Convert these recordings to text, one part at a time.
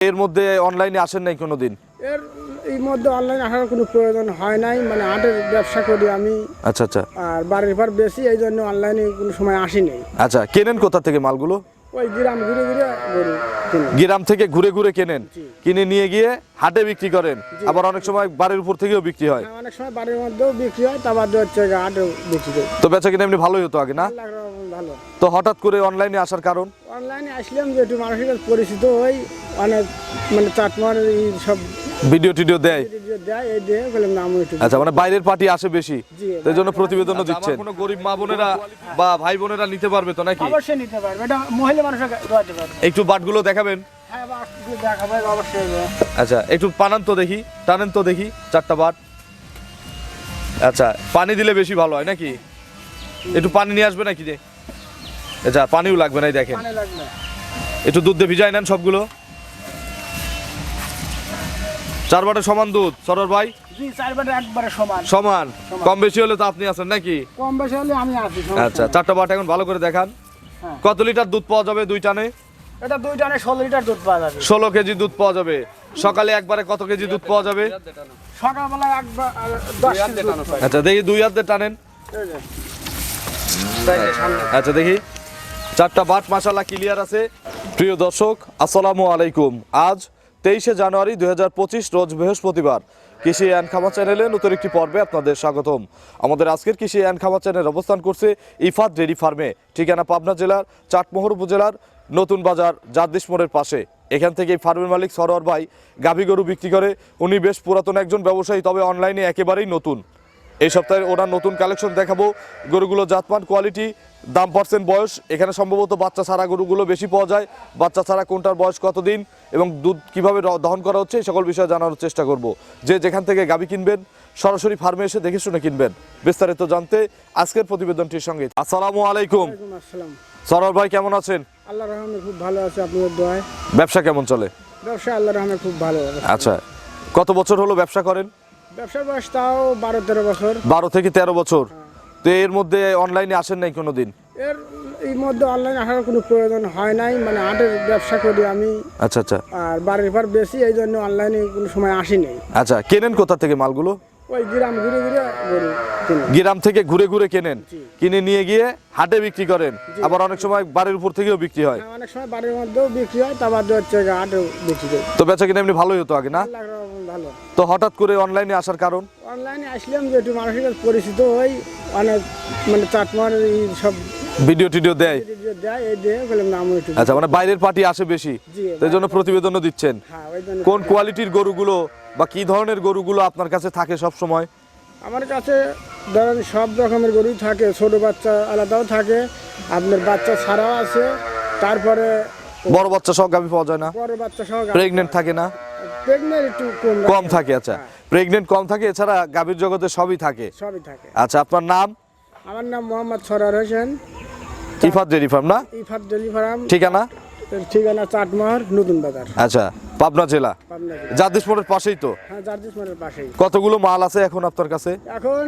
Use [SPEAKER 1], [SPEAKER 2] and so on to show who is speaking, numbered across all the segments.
[SPEAKER 1] এর মধ্যে অনলাইনে আসেন নাই কোনো দিন
[SPEAKER 2] এর এই মধ্যে অনলাইন আসার কোনো প্রয়োজন হয় নাই মানে হাটের ব্যবসা করি আমি।
[SPEAKER 1] আচ্ছা আচ্ছা।
[SPEAKER 2] আর বাড়ির পর বেশি এই জন্য অনলাইনে কোনো সময় আসি নাই।
[SPEAKER 1] আচ্ছা কেনেন কোথা থেকে মালগুলো?
[SPEAKER 2] ওই গ্রাম ঘুরে ঘুরে গরু
[SPEAKER 1] গ্রাম থেকে ঘুরে ঘুরে কেনেন? কিনে নিয়ে গিয়ে হাটে বিক্রি করেন। আবার অনেক সময় বাড়ির উপর থেকেও বিক্রি হয়।
[SPEAKER 2] হ্যাঁ, অনেক সময় বাড়ির মধ্যেও বিক্রি হয় তারপর হচ্ছে হাটেও বিক্রি করি।
[SPEAKER 1] তো বেচা কিনা এমনি ভালোই হতো আগে না?
[SPEAKER 2] ভালো।
[SPEAKER 1] তো হঠাৎ করে অনলাইনে আসার কারণ?
[SPEAKER 2] অনলাইনে আসলাম যে একটু মানুষের কাছে পরিচিত হই অনেক মানে চাটমার এই সব
[SPEAKER 1] ভিডিও টিডিও দেয়? আচ্ছা মানে বাইরের পার্টি আসে বেশি?
[SPEAKER 2] জি,
[SPEAKER 1] এই জন্য প্রতিবেদনও দিচ্ছেন। কোনো গরিব মা বোনেরা বা ভাই বোনেরা নিতে পারবে তো নাকি?
[SPEAKER 2] অবশ্যই নিতে পারবে এটা মহিলা মানুষের দোয়াতে পারবে।
[SPEAKER 1] একটু বাটগুলো দেখাবেন?
[SPEAKER 2] হ্যাঁ বা একটু দেখাবো অবশ্যই
[SPEAKER 1] আচ্ছা একটু পানান তো দেখি টানেন তো দেখি চারটা বাট। আচ্ছা পানি দিলে বেশি ভালো হয় নাকি? একটু পানি নিয়ে আসবে নাকি যে আচ্ছা পানিও লাগবে না দেখেন। একটু দুধ দিয়ে ভিজাই নেন সবগুলো। চার বাটে সমান দুধ সরর ভাই?
[SPEAKER 2] চার বাটে একবারে সমান।
[SPEAKER 1] কম বেশি হলে তো আপনি আছেন নাকি?
[SPEAKER 2] কম বেশি হলে আমি আছি
[SPEAKER 1] আচ্ছা। চারটা বাট এখন ভালো করে দেখান।
[SPEAKER 2] হ্যাঁ।
[SPEAKER 1] কত লিটার দুধ পাওয়া যাবে দুই টানে?
[SPEAKER 2] এটা দুই টানে ষোলো লিটার দুধ পাওয়া যাবে।
[SPEAKER 1] ষোলো কেজি দুধ পাওয়া যাবে। সকালে একবারে কত কেজি দুধ পাওয়া যাবে?
[SPEAKER 2] সকালবেলা একবার।
[SPEAKER 1] আচ্ছা দেখি দুই হাতে টানেন। আচ্ছা দেখি। চারটা বাট মাসালা ক্লিয়ার আছে। প্রিয় দর্শক, আসসালামু আলাইকুম। আজ তেইশে জানুয়ারি দু হাজার পঁচিশ, রোজ বৃহস্পতিবার। কৃষি অ্যান্ড খামার চ্যানেলে নতুন একটি পর্বে আপনাদের স্বাগতম। আমাদের আজকের কৃষি অ্যান্ড খামার চ্যানেল অবস্থান করছে ইফাত ডেরি ফার্মে, ঠিকানা পাবনা জেলার চাটমোহর উপজেলার নতুন বাজার জাদ্দিস মোড়ের পাশে। এখান থেকে ফার্মের মালিক সরোয়ার ভাই গাভী গরু বিক্রি করে। উনি বেশ পুরাতন একজন ব্যবসায়ী, তবে অনলাইনে একেবারেই নতুন। এই সপ্তাহে ওনার নতুন কালেকশন দেখাবো। গরুগুলো জাতমান কোয়ালিটি দাম পার্সেন্ট বয়স। এখানে সম্ভবত বাচ্চা ছাড়া গরুগুলো বেশি পাওয়া যায়। বাচ্চা ছাড়া কোনটার বয়স কতদিন এবং দুধ কীভাবে দহন করা হচ্ছে এই সকল বিষয়ে জানানোর চেষ্টা করব। যে যেখান থেকে গাবি কিনবেন সরাসরি ফার্মে এসে দেখে শুনে কিনবেন। বিস্তারিত জানতে আজকের প্রতিবেদনটির সঙ্গে। আসসালামু আলাইকুম।
[SPEAKER 2] আসসালাম।
[SPEAKER 1] সরল ভাই কেমন আছেন?
[SPEAKER 2] আল্লাহ রহমে খুব ভালো আছে আপনাদের দোয়ায়।
[SPEAKER 1] ব্যবসা কেমন চলে?
[SPEAKER 2] ব্যবসা আল্লাহ রহমে খুব ভালো।
[SPEAKER 1] আচ্ছা কত বছর হলো ব্যবসা করেন?
[SPEAKER 2] ব্যবসার বয়স তাও বারো তেরো বছর।
[SPEAKER 1] বারো থেকে তেরো বছর। তো এর মধ্যে অনলাইনে আসেন নাই কোনো দিন
[SPEAKER 2] এর এই মধ্যে অনলাইন আসার কোনো প্রয়োজন হয় নাই মানে আটের ব্যবসা করি আমি।
[SPEAKER 1] আচ্ছা আচ্ছা।
[SPEAKER 2] আর বাড়ির পর বেশি এই জন্য অনলাইনে কোনো সময় আসি নাই।
[SPEAKER 1] আচ্ছা কেনেন কোথা থেকে মালগুলো?
[SPEAKER 2] ওই গ্রাম ঘুরে ঘুরে গরু।
[SPEAKER 1] গ্রাম থেকে ঘুরে ঘুরে কেনেন। কিনে নিয়ে গিয়ে হাটে বিক্রি করেন। আবার অনেক সময় বাড়ির উপর থেকেও বিক্রি হয়।
[SPEAKER 2] হ্যাঁ, অনেক সময় বাড়ির মধ্যেও বিক্রি হয় তারপর হচ্ছে হাটেও বিক্রি করি।
[SPEAKER 1] তো বেচা কিনা এমনি ভালোই হতো আগে না?
[SPEAKER 2] ভালো।
[SPEAKER 1] তো হঠাৎ করে অনলাইনে আসার কারণ?
[SPEAKER 2] অনলাইনে আসলাম যে একটু মানুষের কাছে পরিচিত হই অনেক মানে চাটমার সব
[SPEAKER 1] ভিডিও টিডিও দেয়? আচ্ছা মানে বাইরের পার্টি আসে বেশি। এই জন্য প্রতিবেদনও দিচ্ছেন।
[SPEAKER 2] হ্যাঁ
[SPEAKER 1] কোন কোয়ালিটির গরুগুলো বা কি ধরনের গরুগুলো আপনার কাছে থাকে সব সময়
[SPEAKER 2] আমার কাছে ধরেন সব রকমের গরুই থাকে ছোট বাচ্চা আলাদাও থাকে আপনার বাচ্চা ছাড়াও আছে তারপরে
[SPEAKER 1] বড় বাচ্চা সব গাভি পাওয়া যায় না।
[SPEAKER 2] বড় বাচ্চা সহ
[SPEAKER 1] প্রেগনেন্ট থাকে না?
[SPEAKER 2] প্রেগনেন্ট একটু কম
[SPEAKER 1] কম থাকে আচ্ছা। প্রেগনেন্ট কম থাকে এছাড়া গাভীর জগতে সবই থাকে।
[SPEAKER 2] সবই থাকে।
[SPEAKER 1] আচ্ছা আপনার নাম?
[SPEAKER 2] আমার নাম মোহাম্মদ সরার হোসেন।
[SPEAKER 1] ইফাত ডেরি ফার্ম না?
[SPEAKER 2] Ifat dairy farm.
[SPEAKER 1] ঠিকানা?
[SPEAKER 2] ঠিকানা চাটমোহর নতুন বাজার।
[SPEAKER 1] আচ্ছা। পাবনা জেলা? জাদিস মোড়ের পাশেই তো?
[SPEAKER 2] হ্যাঁ জার্জিস মোড়ের পাশেই।
[SPEAKER 1] কতগুলো মাল আছে এখন আপনার কাছে?
[SPEAKER 2] এখন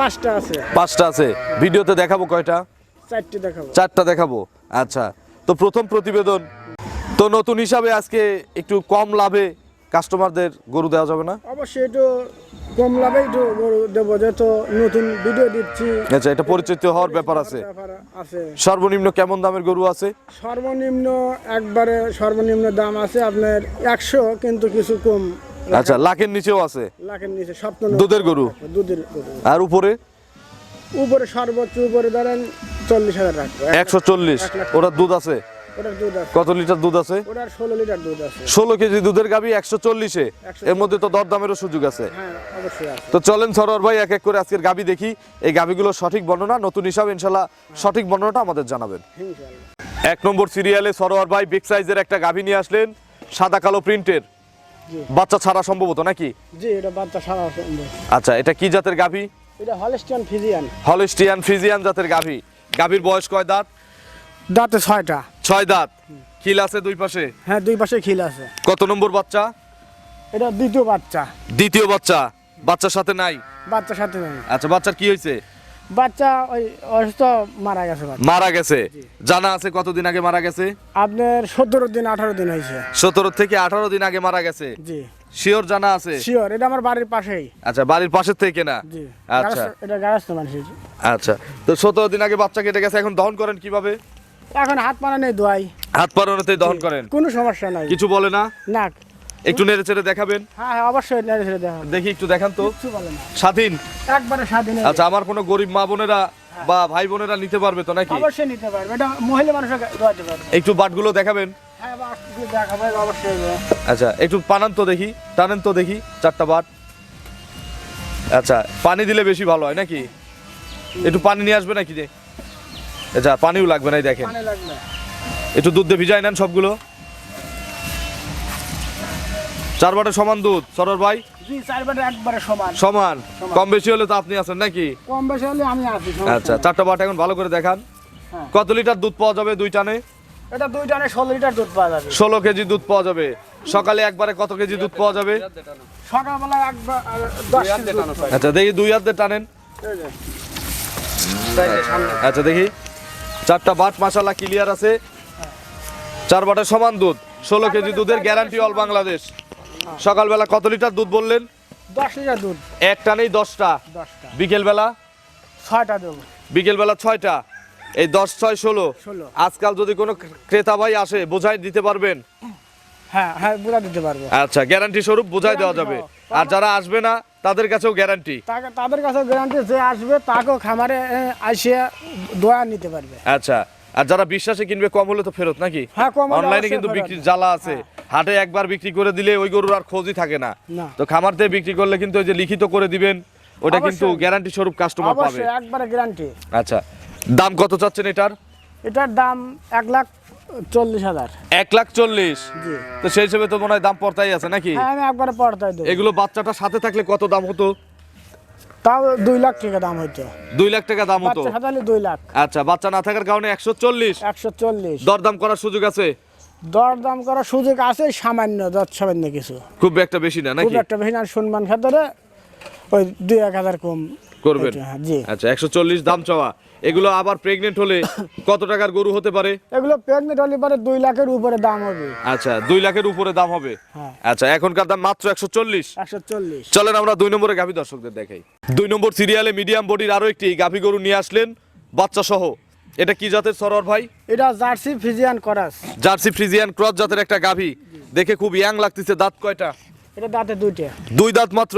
[SPEAKER 2] পাঁচটা আছে।
[SPEAKER 1] পাঁচটা আছে। ভিডিওতে দেখাবো কয়টা?
[SPEAKER 2] চারটে দেখাবো।
[SPEAKER 1] চারটা দেখাবো। আচ্ছা তো প্রথম প্রতিবেদন। তো নতুন হিসাবে আজকে একটু কম লাভে কাস্টমারদের গরু দেওয়া যাবে না?
[SPEAKER 2] অবশ্যই একটু কম লাভে একটু গরু দেবো যেহেতু নতুন ভিডিও দিচ্ছি।
[SPEAKER 1] আচ্ছা এটা পরিচিত হওয়ার ব্যাপার আছে।
[SPEAKER 2] আছে।
[SPEAKER 1] সর্বনিম্ন কেমন দামের গরু আছে?
[SPEAKER 2] সর্বনিম্ন একবারে সর্বনিম্ন দাম আছে আপনার একশো কিন্তু কিছু কম।
[SPEAKER 1] আচ্ছা লাখের নিচেও আছে?
[SPEAKER 2] লাখের নিচে সপ্তাহ
[SPEAKER 1] দুধের গরু?
[SPEAKER 2] দুধের গরু।
[SPEAKER 1] আর উপরে?
[SPEAKER 2] উপরে সর্বোচ্চ উপরে ধরেন চল্লিশ হাজার রাখব।
[SPEAKER 1] একশো চল্লিশ ওটার দুধ আছে? কত লিটার দুধ আছে?
[SPEAKER 2] ষোলো
[SPEAKER 1] কেজি দুধের গাবি একশো চল্লিশে। এর মধ্যে তো দরদামেরও সুযোগ আছে।
[SPEAKER 2] হ্যাঁ আছে।
[SPEAKER 1] তো চলেন সরোয়ার ভাই এক এক করে আজকের গাবি দেখি। এই গাবিগুলোর সঠিক বর্ণনা নতুন হিসাব ইনশাল্লাহ সঠিক বর্ণনাটা আমাদের জানাবেন। এক নম্বর সিরিয়ালে সরোয়ার ভাই বিগ সাইজের একটা গাভী নিয়ে আসলেন সাদা কালো প্রিন্টের। বাচ্চা ছাড়া সম্ভবত নাকি?
[SPEAKER 2] জি এটা বাচ্চা সারা সম্ভব।
[SPEAKER 1] আচ্ছা এটা কি জাতের গাভী
[SPEAKER 2] এটা হলেস্টিয়ান ফিজিয়ান।
[SPEAKER 1] হলিস্টিয়ান জাতের গাভী গাভীর বয়স কয় দাঁত?
[SPEAKER 2] দাঁতে ছয়টা।
[SPEAKER 1] ছয় দাঁত। খিল আছে দুই পাশে?
[SPEAKER 2] হ্যাঁ দুই পাশে খিল আছে।
[SPEAKER 1] কত নম্বর বাচ্চা?
[SPEAKER 2] এটা দ্বিতীয় বাচ্চা।
[SPEAKER 1] দ্বিতীয় বাচ্চা। বাচ্চার সাথে নাই?
[SPEAKER 2] বাচ্চার সাথে নেই।
[SPEAKER 1] আচ্ছা বাচ্চার কি হয়েছে?
[SPEAKER 2] বাচ্চা ওই অসুস্থ মারা গেছে
[SPEAKER 1] মারা গেছে। জানা আছে কতদিন আগে মারা গেছে?
[SPEAKER 2] আপনার সতেরো দিন আঠারো দিন হয়েছে।
[SPEAKER 1] সতেরো থেকে আঠারো দিন আগে মারা গেছে?
[SPEAKER 2] জি।
[SPEAKER 1] শিওর জানা আছে?
[SPEAKER 2] শিওর এটা আমার বাড়ির পাশেই।
[SPEAKER 1] আচ্ছা বাড়ির পাশে থেকে না?
[SPEAKER 2] জি।
[SPEAKER 1] আচ্ছা।
[SPEAKER 2] এটা গারাস্ত মানুষের
[SPEAKER 1] আচ্ছা তো সতেরো দিন আগে বাচ্চা কেটে গেছে এখন দহন করেন কীভাবে?
[SPEAKER 2] এখন হাত পানা নেই দোয়াই।
[SPEAKER 1] হাত পারোনাতেই দহন করেন?
[SPEAKER 2] কোনো সমস্যা নাই।
[SPEAKER 1] কিছু বলে না?
[SPEAKER 2] না।
[SPEAKER 1] একটু নেড়ে চেড়ে দেখাবেন?
[SPEAKER 2] হ্যাঁ হ্যাঁ অবশ্যই নেড়ে ছেড়ে দেখা
[SPEAKER 1] দেখি একটু দেখান তো।
[SPEAKER 2] কিছু বলে না।
[SPEAKER 1] স্বাধীন?
[SPEAKER 2] একবারে স্বাধীন
[SPEAKER 1] আচ্ছা আমার কোনো গরিব মা বোনেরা বা ভাই বোনেরা নিতে পারবে তো নাকি?
[SPEAKER 2] অবশ্যই নিতে পারবে। এটা মহিলা মানুষের দোয়াতে পারবে।
[SPEAKER 1] একটু বাটগুলো দেখাবেন?
[SPEAKER 2] হ্যাঁ বা একটু দেখাবো অবশ্যই
[SPEAKER 1] আচ্ছা একটু পানান তো দেখি টানেন তো দেখি চারটা বাট। আচ্ছা পানি দিলে বেশি ভালো হয় নাকি? একটু পানি নিয়ে আসবে নাকি? যে আচ্ছা পানিও লাগবে না এই দেখেন। একটু দুধ দিয়ে ভিজাই নেন সবগুলো। চার বাটে সমান দুধ সরর ভাই?
[SPEAKER 2] সমান।
[SPEAKER 1] কম বেশি হলে তো আপনি আছেন নাকি?
[SPEAKER 2] কম বেশি হলে আমি আছি
[SPEAKER 1] আচ্ছা। চারটা বাট এখন ভালো করে দেখান।
[SPEAKER 2] হ্যাঁ।
[SPEAKER 1] কত লিটার দুধ পাওয়া যাবে দুই টানে?
[SPEAKER 2] এটা দুই টানে ষোলো লিটার দুধ পাওয়া যাবে।
[SPEAKER 1] ষোলো কেজি দুধ পাওয়া যাবে। সকালে একবারে কত কেজি দুধ পাওয়া যাবে?
[SPEAKER 2] সকালবেলা একবার।
[SPEAKER 1] আচ্ছা দেখি দুই হাতে টানেন। আচ্ছা দেখি। চারটা বাট মাসালা ক্লিয়ার আছে। চার বাটের সমান দুধ ষোলো কেজি দুধের গ্যারান্টি অল বাংলাদেশ সকালবেলা কত লিটার দুধ বললেন?
[SPEAKER 2] দশ লিটার দুধ।
[SPEAKER 1] এক টানেই দশটা। বিকেলবেলা?
[SPEAKER 2] ছয়টা দেবো
[SPEAKER 1] বিকেলবেলা ছয়টা। এই দশ ছয় ষোলো। আজকাল যদি কোনো ক্রেতা ভাই আসে বোঝাই দিতে পারবেন?
[SPEAKER 2] হ্যাঁ হ্যাঁ বুঝা দিতে পারব।
[SPEAKER 1] আচ্ছা গ্যারান্টি স্বরূপ বোঝাই দেওয়া যাবে। আর যারা আসবে না তাদের কাছেও গ্যারান্টি
[SPEAKER 2] তাদের কাছে গ্যারান্টি যে আসবে তাকেও খামারে আসে দোয়া নিতে পারবে।
[SPEAKER 1] আচ্ছা আর যারা বিশ্বাসে কিনবে কম হলে তো ফেরত নাকি?
[SPEAKER 2] হ্যাঁ,
[SPEAKER 1] অনলাইনে কিন্তু
[SPEAKER 2] ফেরত।
[SPEAKER 1] বিক্রির জ্বালা আছে। হাটে একবার বিক্রি করে দিলে ওই গরুর আর খোঁজই থাকে না। তো খামার থেকে বিক্রি করলে কিন্তু ওই যে লিখিত করে দিবেন ওটা কিন্তু গ্যারান্টি স্বরূপ কাস্টমার পাবে।
[SPEAKER 2] অবশ্যই একবারে গ্যারান্টি
[SPEAKER 1] আচ্ছা দাম কত চাচ্ছেন এটার?
[SPEAKER 2] এটার দাম এক লাখ চল্লিশ হাজার।
[SPEAKER 1] এক লাখ চল্লিশ? তো সেই হিসেবে তো মনে হয় দাম পড়তাই আছে নাকি?
[SPEAKER 2] হ্যাঁ আমি একবারে পড়তাই
[SPEAKER 1] এগুলো বাচ্চাটা সাথে থাকলে কত দাম হতো?
[SPEAKER 2] তাও দুই লাখ টাকা দাম
[SPEAKER 1] দুই লাখ টাকা দাম হতো?
[SPEAKER 2] দুই লাখ।
[SPEAKER 1] আচ্ছা বাচ্চা না থাকার কারণে একশো চল্লিশ?
[SPEAKER 2] একশো চল্লিশ।
[SPEAKER 1] দরদাম করার সুযোগ আছে?
[SPEAKER 2] করার সুযোগ আছে সামান্য সামান্য কিছু।
[SPEAKER 1] খুব একটা বেশি না
[SPEAKER 2] খুব
[SPEAKER 1] নাকি?
[SPEAKER 2] একটা বেশি না সম্মান খাতারে ওই দুই এক হাজার কম।
[SPEAKER 1] করবেন?
[SPEAKER 2] হ্যাঁ, জি।
[SPEAKER 1] আচ্ছা একশো চল্লিশ দাম চাওয়া। এগুলো আবার প্রেগনেন্ট হলে কত টাকার গরু হতে পারে?
[SPEAKER 2] এগুলো প্রেগনেন্ট হলে পরে দুই লাখের উপরে দাম হবে।
[SPEAKER 1] আচ্ছা দুই লাখের উপরে দাম হবে?
[SPEAKER 2] হ্যাঁ।
[SPEAKER 1] আচ্ছা এখনকার দাম মাত্র একশো চল্লিশ।
[SPEAKER 2] একশো চল্লিশ।
[SPEAKER 1] চলেন আমরা দুই নম্বরে গাভী দর্শকদের দেখাই। দুই নম্বর সিরিয়ালে মিডিয়াম বডির আরও একটি গাভী গরু নিয়ে আসলেন বাচ্চা সহ এটা কি জাতের সরর ভাই?
[SPEAKER 2] এটা jersey Friesian cross.
[SPEAKER 1] Jersey Friesian cross জাতের একটা গাভী। দেখে খুব ইয়াং লাগতেছে দাঁত কয়টা?
[SPEAKER 2] এটা দাঁতে দুইটা।
[SPEAKER 1] দুই দাঁত মাত্র?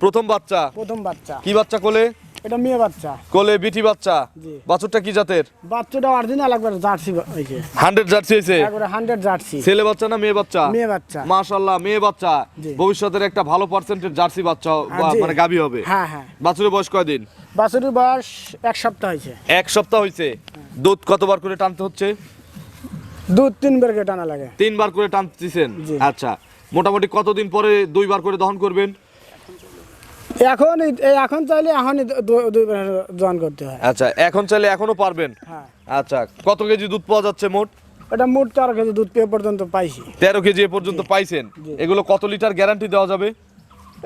[SPEAKER 1] প্রথম বাচ্চা?
[SPEAKER 2] প্রথম বাচ্চা।
[SPEAKER 1] কি বাচ্চা কোলে?
[SPEAKER 2] এটা মেয়ে বাচ্চা।
[SPEAKER 1] কোলে বিটি বাচ্চা?
[SPEAKER 2] জি।
[SPEAKER 1] বাছুরটা কি জাতের?
[SPEAKER 2] বাচ্চাটা অরিজিনাল একবার জার্সি হয়েছে
[SPEAKER 1] হান্ড্রেড জার্সি হয়েছে?
[SPEAKER 2] একবারে হান্ড্রেড জার্সি।
[SPEAKER 1] ছেলে বাচ্চা না মেয়ে বাচ্চা?
[SPEAKER 2] মেয়ে বাচ্চা।
[SPEAKER 1] মাশাল্লাহ মেয়ে বাচ্চা। ভবিষ্যতের একটা ভালো পার্সেন্টের জার্সি বাচ্চা মানে গাভী হবে।
[SPEAKER 2] হ্যাঁ হ্যাঁ।
[SPEAKER 1] বাছুরের বয়স কয়দিন?
[SPEAKER 2] বাছুরির বয়স এক সপ্তাহ হয়েছে।
[SPEAKER 1] এক সপ্তাহ হয়েছে। দুধ কতবার করে টানতে হচ্ছে?
[SPEAKER 2] দুধ তিনবার করে টানা লাগে।
[SPEAKER 1] তিনবার করে টানতেছেন? আচ্ছা। মোটামুটি কতদিন পরে দুইবার করে দহন করবেন?
[SPEAKER 2] এখন এখন চাইলে বের জয়েন করতে হয়।
[SPEAKER 1] আচ্ছা এখন চাইলে এখনও পারবেন?
[SPEAKER 2] হ্যাঁ।
[SPEAKER 1] আচ্ছা কত কেজি দুধ পাওয়া যাচ্ছে মোট?
[SPEAKER 2] এটা মোট তেরো কেজি দুধ পেয়ে পর্যন্ত পাইছি।
[SPEAKER 1] তেরো কেজি এ পর্যন্ত পাইছেন। এগুলো কত লিটার গ্যারান্টি দেওয়া যাবে?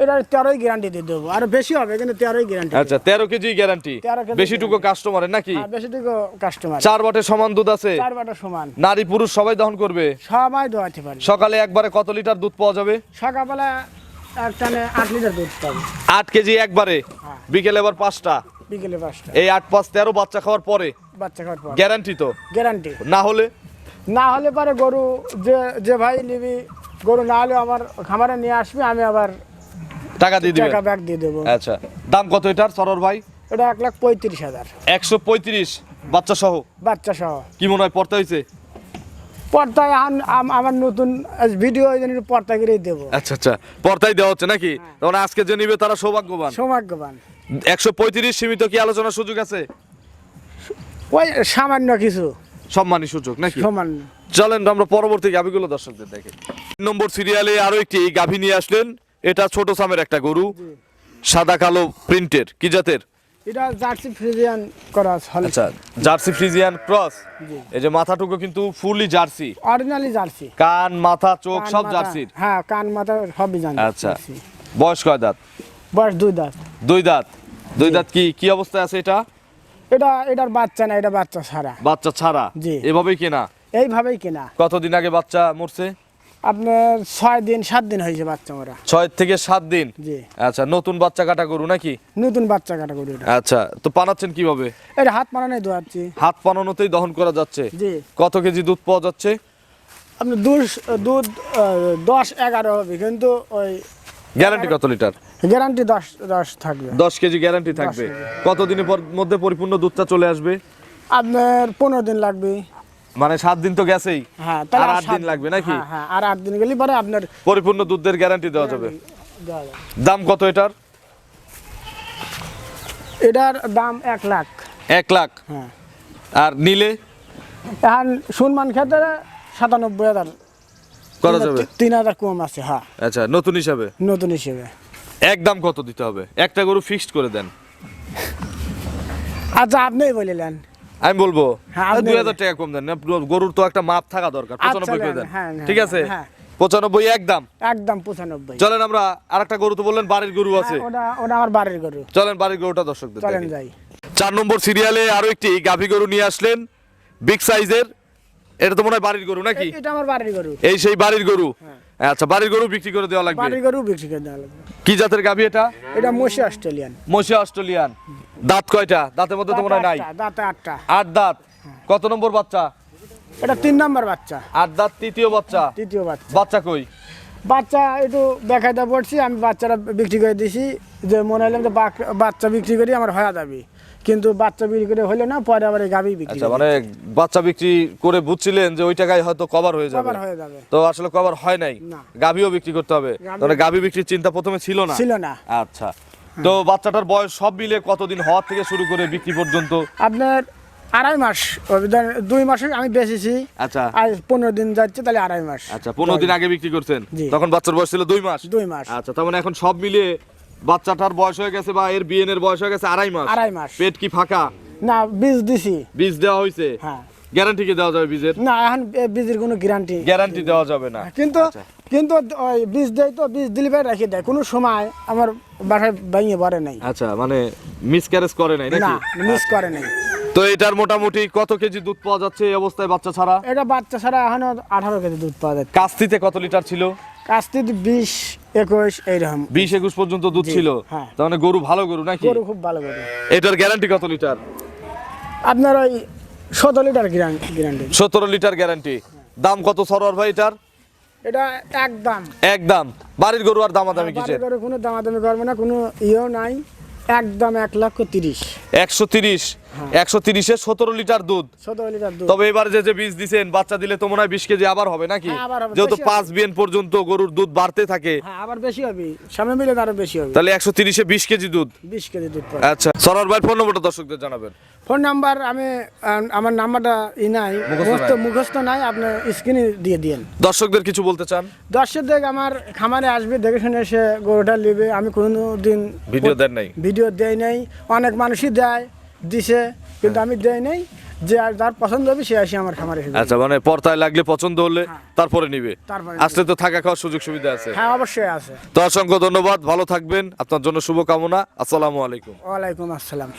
[SPEAKER 2] এটা তেরোই গ্যারান্টি দিয়ে দেবো। আর বেশি হবে কিন্তু তেরোই গ্যারান্টি।
[SPEAKER 1] আচ্ছা তেরো কেজি গ্যারান্টি।
[SPEAKER 2] 13 কেজি
[SPEAKER 1] বেশিটুকু কাস্টমারের নাকি?
[SPEAKER 2] হ্যাঁ বেশি দিকে কাস্টমার
[SPEAKER 1] চার বটে সমান দুধ আছে?
[SPEAKER 2] চার বাটা সমান।
[SPEAKER 1] নারী পুরুষ সবাই দহন করবে?
[SPEAKER 2] সবাই দোয়াতে পারি
[SPEAKER 1] সকালে একবারে কত লিটার দুধ পাওয়া যাবে?
[SPEAKER 2] সকালবেলা এক আট লিটার দুধ পাবো।
[SPEAKER 1] আট কেজি একবারে?
[SPEAKER 2] হ্যাঁ।
[SPEAKER 1] বিকেলে আবার পাঁচটা?
[SPEAKER 2] বিকেলে পাঁচটা।
[SPEAKER 1] এই আট পাঁচ তেরো বাচ্চা খাওয়ার পরে?
[SPEAKER 2] বাচ্চা খাওয়ার পর।
[SPEAKER 1] গ্যারান্টি তো?
[SPEAKER 2] গ্যারান্টি
[SPEAKER 1] না হলে?
[SPEAKER 2] না হলে পারে গরু যে যে ভাই নিবি গরু না হলে আমার খামারে নিয়ে আসবি আমি আবার
[SPEAKER 1] টাকা দিয়ে দিবেন
[SPEAKER 2] টাকা ব্যাগ দিয়ে দেবো।
[SPEAKER 1] আচ্ছা। দাম কত এটার সরর ভাই?
[SPEAKER 2] এটা এক লাখ পঁয়ত্রিশ হাজার।
[SPEAKER 1] একশো পঁয়ত্রিশ বাচ্চা সহ?
[SPEAKER 2] বাচ্চা সহ।
[SPEAKER 1] কি মনে হয় পড়তে হয়েছে?
[SPEAKER 2] পর্দায় আম- আমার নতুন ভিডিও জন্য করেই দেবো।
[SPEAKER 1] আচ্ছা আচ্ছা। পর্দায় দেওয়া হচ্ছে নাকি? তখন আজকে যে নিবে তারা সৌভাগ্যবান।
[SPEAKER 2] সৌভাগ্যবান।
[SPEAKER 1] একশো পঁয়ত্রিশ সীমিত কি আলোচনার সুযোগ আছে?
[SPEAKER 2] ওই সামান্য কিছু।
[SPEAKER 1] সম্মানী সুযোগ নাকি?
[SPEAKER 2] সামান্য
[SPEAKER 1] চলেন আমরা পরবর্তী গাভীগুলো দর্শকদের দেখে। নম্বর সিরিয়ালে আরও একটি গাভী নিয়ে আসলেন। এটা ছোট সামের একটা গরু। সাদা কালো প্রিন্টের কি জাতের?
[SPEAKER 2] এটা জার্সি ফ্রিজিয়ান করা
[SPEAKER 1] আচ্ছা জার্সি ফ্রিজিয়ান ক্রস। এই যে মাথাটুকু কিন্তু ফুললি জার্সি।
[SPEAKER 2] Originally jersey.
[SPEAKER 1] কান মাথা চোখ সব জার্সির?
[SPEAKER 2] হ্যাঁ কান মাথা সবই জানি
[SPEAKER 1] আচ্ছা
[SPEAKER 2] জার্সি।
[SPEAKER 1] বয়স কয় দাঁত?
[SPEAKER 2] বয়স দুই দাঁত।
[SPEAKER 1] দুই দাঁত। দুই দাঁত কি কি অবস্থায় আছে এটা?
[SPEAKER 2] এটা এটার বাচ্চা না এটা বাচ্চা ছাড়া।
[SPEAKER 1] বাচ্চা ছাড়া?
[SPEAKER 2] জি।
[SPEAKER 1] এভাবেই কেনা?
[SPEAKER 2] এইভাবেই কেনা।
[SPEAKER 1] কতদিন আগে বাচ্চা মরছে?
[SPEAKER 2] আপনার ছয় দিন সাত দিন হয়েছে বাচ্চা ওরা।
[SPEAKER 1] ছয় থেকে সাত দিন?
[SPEAKER 2] জি।
[SPEAKER 1] আচ্ছা নতুন বাচ্চা কাটা গরু নাকি?
[SPEAKER 2] নতুন বাচ্চা কাটা এটা।
[SPEAKER 1] আচ্ছা তো পানাচ্ছেন কীভাবে?
[SPEAKER 2] এটা হাত মারা নেই দোয়াচ্ছি
[SPEAKER 1] হাত পানানোতেই দহন করা যাচ্ছে?
[SPEAKER 2] জি।
[SPEAKER 1] কত কেজি দুধ পাওয়া যাচ্ছে?
[SPEAKER 2] আপনি দুধ দুধ দশ এগারো হবে কিন্তু ওই
[SPEAKER 1] গ্যারান্টি কত লিটার?
[SPEAKER 2] গ্যারান্টি দশ দশ থাকবে।
[SPEAKER 1] দশ কেজি গ্যারান্টি থাকবে। কতদিনের পর মধ্যে পরিপূর্ণ দুধটা চলে আসবে?
[SPEAKER 2] আপনার পনেরো দিন লাগবে।
[SPEAKER 1] মানে সাত দিন তো গেছেই।
[SPEAKER 2] হ্যাঁ
[SPEAKER 1] আর আট দিন লাগবে নাকি?
[SPEAKER 2] হ্যাঁ হ্যাঁ আর আট দিন গেলে পরে আপনার
[SPEAKER 1] পরিপূর্ণ দুধের গ্যারান্টি দেওয়া যাবে। দাম কত এটার?
[SPEAKER 2] এটার দাম এক লাখ।
[SPEAKER 1] এক লাখ? আর নিলে?
[SPEAKER 2] এখন সুনমান খেতে সাতানব্বই হাজার।
[SPEAKER 1] করা যাবে?
[SPEAKER 2] তিন হাজার কম আছে হ্যাঁ।
[SPEAKER 1] আচ্ছা নতুন হিসাবে?
[SPEAKER 2] নতুন হিসেবে।
[SPEAKER 1] এক দাম কত দিতে হবে? একটা গরু ফিক্সড করে দেন।
[SPEAKER 2] আচ্ছা আপনিই বলিলেন
[SPEAKER 1] আমি বলব
[SPEAKER 2] হ্যাঁ,
[SPEAKER 1] দুই হাজার টাকা কম দেন গরুর তো একটা মাপ থাকা দরকার পঁচানব্বই করে দেন
[SPEAKER 2] হ্যাঁ, হ্যাঁ,
[SPEAKER 1] ঠিক আছে?
[SPEAKER 2] হ্যাঁ।
[SPEAKER 1] পঁচানব্বই একদম
[SPEAKER 2] একদম পঁচানব্বই।
[SPEAKER 1] চলেন আমরা আরেকটা গরু তো বললেন বাড়ির গরু আছে।
[SPEAKER 2] হ্যাঁ, ওটা আমার বাড়ির গরু।
[SPEAKER 1] চলেন বাড়ির গরুটা দর্শকদের
[SPEAKER 2] চলেন যাই।
[SPEAKER 1] চার নম্বর সিরিয়ালে আরও একটি গাভী গরু নিয়ে আসলেন বিগ সাইজের। এটা তো মনে হয় বাড়ির গরু নাকি?
[SPEAKER 2] এটা আমার বাড়ির গরু।
[SPEAKER 1] এই সেই বাড়ির গরু। আচ্ছা বাড়ির গরু বিক্রি করে দেওয়া লাগবে?
[SPEAKER 2] বাড়ির গরু বিক্রি করে দেওয়া লাগবে।
[SPEAKER 1] কি জাতের গাভী এটা?
[SPEAKER 2] এটা মশি অস্ট্রেলিয়ান।
[SPEAKER 1] মশি অস্ট্রেলিয়ান। দাঁত কয়টা? দাঁতের মধ্যে তো মনে হয় নাই।
[SPEAKER 2] দাঁতে আটটা,
[SPEAKER 1] আট দাঁত। কত নম্বর বাচ্চা?
[SPEAKER 2] এটা তিন নাম্বার বাচ্চা।
[SPEAKER 1] আট দাঁত তৃতীয় বাচ্চা?
[SPEAKER 2] তৃতীয় বাচ্চা।
[SPEAKER 1] বাচ্চা কই?
[SPEAKER 2] বাচ্চা একটু দেখাইতে পড়ছি আমি বাচ্চাটা বিক্রি করে দিছি। যে মনে হলাম যে বাচ্চা বিক্রি করি আমার হয়ে যাবে। কিন্তু বাচ্চা বিক্রি করে হলো না পরে আবার গাভি বিক্রি
[SPEAKER 1] আচ্ছা মানে বাচ্চা বিক্রি করে বুঝছিলেন যে ওই টাকায় হয়তো কভার হয়ে যাবে।
[SPEAKER 2] আবার হয়ে যাবে।
[SPEAKER 1] তো আসলে কভার হয় নাই।
[SPEAKER 2] না।
[SPEAKER 1] গাভিও বিক্রি করতে হবে। তাহলে গাভি বিক্রির চিন্তা প্রথমে ছিল না?
[SPEAKER 2] ছিল না।
[SPEAKER 1] আচ্ছা। তো বাচ্চাটার বয়স সব মিলে কতদিন হওয়ার থেকে শুরু করে বিক্রি পর্যন্ত?
[SPEAKER 2] আপনার আড়াই মাস। দুই মাসে আমি বেচেছি।
[SPEAKER 1] আচ্ছা।
[SPEAKER 2] আর পনেরো দিন যাচ্ছে তাহলে আড়াই মাস।
[SPEAKER 1] আচ্ছা পনেরো দিন আগে বিক্রি করছেন। তখন বাচ্চার বয়স ছিল দুই মাস।
[SPEAKER 2] দুই মাস।
[SPEAKER 1] আচ্ছা তার মানে এখন সব মিলিয়ে বাচ্চাটার বয়স হয়ে গেছে বা এর বিয়েনের বয়স হয়ে গেছে আড়াই মাস।
[SPEAKER 2] আড়াই মাস।
[SPEAKER 1] পেট কি ফাঁকা?
[SPEAKER 2] না বীজ দিছি।
[SPEAKER 1] বীজ দেওয়া হয়েছে
[SPEAKER 2] হ্যাঁ।
[SPEAKER 1] গ্যারান্টি কি দেওয়া যাবে বীজের?
[SPEAKER 2] না এখন বীজের কোনো গ্যারান্টি
[SPEAKER 1] গ্যারান্টি দেওয়া যাবে না।
[SPEAKER 2] কিন্তু
[SPEAKER 1] আচ্ছা।
[SPEAKER 2] কিন্তু ওই বীজ দেয় তো বীজ রেখে দেয়। কোনো সময় আমার বাসায় ভেঙে পড়ে নাই।
[SPEAKER 1] আচ্ছা মানে মিসক্যারেজ করে নাই
[SPEAKER 2] না মিস করে নাই।
[SPEAKER 1] তো এটার মোটামুটি কত কেজি দুধ পাওয়া যাচ্ছে এই অবস্থায় বাচ্চা ছাড়া?
[SPEAKER 2] এটা বাচ্চা ছাড়া এখনও আঠারো কেজি দুধ পাওয়া যাচ্ছে।
[SPEAKER 1] কাস্তিতে কত লিটার ছিল?
[SPEAKER 2] কাস্তি বিশ একুশ এইরকম।
[SPEAKER 1] বিশ একুশ পর্যন্ত দুধ ছিল?
[SPEAKER 2] হ্যাঁ।
[SPEAKER 1] তার মানে গরু ভালো গরু নাকি?
[SPEAKER 2] গরু খুব ভালো গরু।
[SPEAKER 1] এটার গ্যারান্টি কত লিটার?
[SPEAKER 2] আপনার ওই সতেরো লিটার গ্যারান্টি
[SPEAKER 1] সতেরো লিটার গ্যারান্টি দাম কত সরোয়ার ভাই এটার?
[SPEAKER 2] এটা একদম
[SPEAKER 1] একদম বাড়ির গরু আর দামাদামি
[SPEAKER 2] বাড়ি ঘরে কোনো দামাদামি করবে না কোনো ইয়েও নাই। একদম এক লক্ষ তিরিশ।
[SPEAKER 1] একশো তিরিশ। একশো তিরিশে সতেরো লিটার দুধ।
[SPEAKER 2] লিটার দুধ।
[SPEAKER 1] তবে এবার যে যে বীজ দিছেন বাচ্চা দিলে তো মনে হয় বিশ কেজি আবার হবে নাকি?
[SPEAKER 2] হ্যাঁ,
[SPEAKER 1] যেহেতু পাঁচ বিয়েন পর্যন্ত গরুর দুধ বাড়তে থাকে।
[SPEAKER 2] হ্যাঁ আবার বেশি হবে। সামনে মিলে আরও বেশি হবে।
[SPEAKER 1] তাহলে একশো তিরিশে বিশ কেজি দুধ।
[SPEAKER 2] বিশ কেজি দুধ
[SPEAKER 1] আচ্ছা সরোয়ার ভাই ফোন নম্বরটা দর্শকদের জানাবেন।
[SPEAKER 2] ফোন নাম্বার আমি আমার নাম্বারটা ই নাই।
[SPEAKER 1] মুখস্থ
[SPEAKER 2] মুখস্থ
[SPEAKER 1] নাই।
[SPEAKER 2] আপনি স্ক্রিনে দিয়ে দিন
[SPEAKER 1] দর্শকদের কিছু বলতে চান?
[SPEAKER 2] দর্শক দেখ আমার খামারে আসবে দেখে শুনে এসে গরুটা নেবে। আমি কোনো দিন
[SPEAKER 1] ভিডিও দেন নাই?
[SPEAKER 2] ভিডিও দেয় নাই। অনেক মানুষই দেয়। দিছে কিন্তু আমি দেই নাই যে আর যার পছন্দ হবে সে আসি আমার খামারে
[SPEAKER 1] আচ্ছা মানে পর্তায় লাগলে পছন্দ হলে তারপরে নিবে। আসলে তো থাকা খাওয়ার সুযোগ সুবিধা আছে।
[SPEAKER 2] হ্যাঁ অবশ্যই আছে।
[SPEAKER 1] তো অসংখ্য ধন্যবাদ ভালো থাকবেন আপনার জন্য শুভকামনা আসসালামু আলাইকুম।
[SPEAKER 2] ওয়ালাইকুম আসসালাম।